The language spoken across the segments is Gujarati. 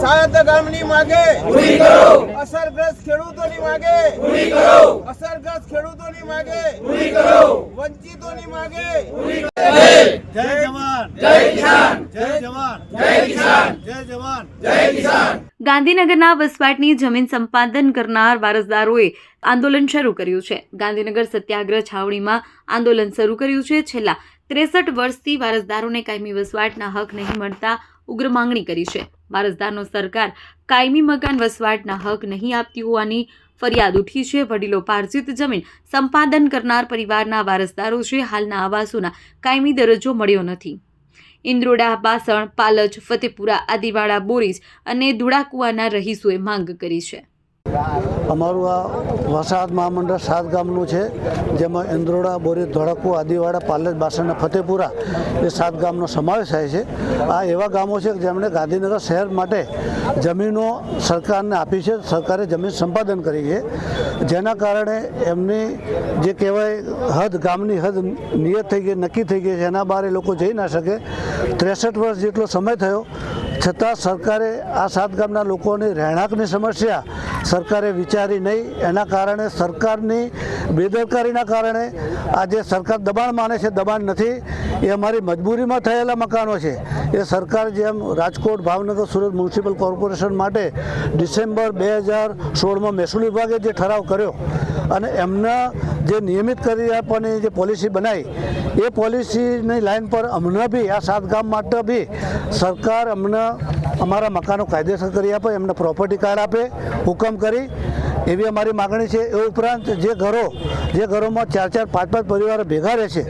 સાત ગામની માગે. પૂરી કરો. અસરગ્રસ્ત ખેડૂતોની માગે. પૂરી કરો. અસરગ્રસ્ત ખેડૂતોની માગે. પૂરી કરો. વંચિતોની માગે. જય જવાન. જય કિસાન. જય જવાન. જય કિસાન. જય જવાન. ગાંધીનગરના વસવાટની જમીન સંપાદન કરનાર વારસદારોએ આંદોલન શરૂ કર્યું છે. ગાંધીનગર સત્યાગ્રહ છાવણીમાં આંદોલન શરૂ કર્યું છે. છેલ્લા ત્રેસઠ વર્ષથી વારસદારોને કાયમી વસવાટના હક નહીં મળતા ઉગ્ર માંગણી કરી છે. વારસદારનો સરકાર કાયમી મકાન વસવાટના હક નહીં આપતી હોવાની ફરિયાદ ઉઠી છે. વડીલો પાર્જિત જમીન સંપાદન કરનાર પરિવારના વારસદારો છે. હાલના આવાસોના કાયમી દરજ્જો મળ્યો નથી. ઇન્દ્રોડા, બાસણ પાલજ ફતેપુરા આદિવાડા બોરીસ અને ધુળાકુવાના રહીશોએ માંગ કરી છે. અમારું આ વસાહત મહામંડળ સાત ગામનું છે, જેમાં ઇન્દ્રોડા, બોરી, ધોળકુ, આદિવાડા, પાલજ, બાસણ ફતેપુરા એ સાત ગામનો સમાવેશ થાય છે. આ એવા ગામો છે જેમણે ગાંધીનગર શહેર માટે જમીનો સરકારને આપી છે, સરકારે જમીન સંપાદન કરી છે. જેના કારણે એમની જે કહેવાય હદ, ગામની હદ નિયત થઈ ગઈ, નક્કી થઈ ગઈ છે, એના બહાર એ લોકો જઈ ના શકે. ત્રેસઠ વર્ષ જેટલો સમય થયો છતાં સરકારે આ સાત ગામના લોકોની રહેણાંકની સમસ્યા સરકારે વિચારી નહીં. એના કારણે સરકારની બેદરકારીના કારણે આજે સરકાર દબાણ માને છે, દબાણ નથી. એ અમારી મજબૂરીમાં થયેલા મકાનો છે. એ સરકાર જેમ રાજકોટ, ભાવનગર, સુરત મ્યુનિસિપલ કોર્પોરેશન માટે ડિસેમ્બર બે હજાર સોળમાં મહેસૂલ વિભાગે જે ઠરાવ કર્યો અને એમના જે નિયમિત કરી આપવાની જે પોલિસી બનાવી એ પોલિસીની લાઈન પર અમને બી આ સાત ગામ માટે બી સરકાર અમને અમારા મકાનો કાયદેસર કરી આપે એમને પ્રોપર્ટી કાર્ડ આપે હુકમ કરી. એવી અમારી માગણી છે. એ ઉપરાંત જે ઘરો જે ઘરોમાં ચાર ચાર પાંચ પાંચ પરિવારો ભેગા રહે છે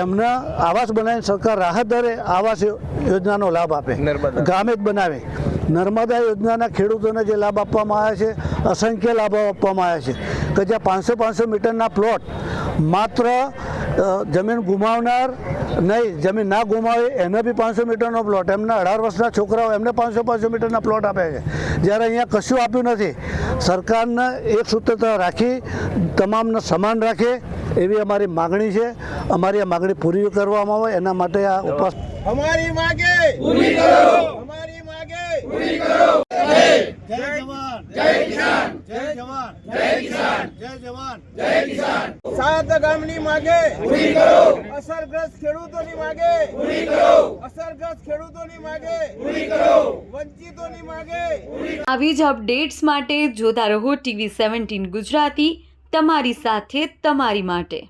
એમને આવાસ બનાવીને સરકાર રાહત દરે આવાસ યોજનાનો લાભ આપે. ગામે જ બનાવે. નર્મદા યોજનાના ખેડૂતોને જે લાભ આપવામાં આવ્યા છે અસંખ્ય લાભો આપવામાં આવ્યા છે. કે જ્યાં પાંચસો પાંચસો મીટરના પ્લોટ માત્ર જમીન ગુમાવનાર નહીં જમીન ના ગુમાવે એને બી પાંચસો મીટરનો પ્લોટ. એમના અઢાર વર્ષના છોકરાઓ એમને પાંચસો પાંચસો મીટરના પ્લોટ આપે છે. જ્યારે અહીંયા કશું આપ્યું નથી સરકારને એક સૂત્રતા રાખી તમામને સમાન રાખે એવી અમારી માગણી છે. અમારી આ માગણી પૂરી કરવામાં આવે એના માટે આ ઉપવાસ અમારી માગે! પૂરી કરો! પૂરી કરો જય જવાન જય કિસાન જય જવાન જય કિસાન જય જવાન જય સાત ગામની માગે પૂરી કરો અસરગ્રસ્ત ખેડૂતોની માગે પૂરી કરો અસરગ્રસ્ત ખેડૂતોની માગે પૂરી કરો વંચિતોની માગે આવી જ અપડેટ્સ માટે જોતા રહો ટીવી સેવન્ટીન ગુજરાતી, તમારી સાથે, તમારી માટે.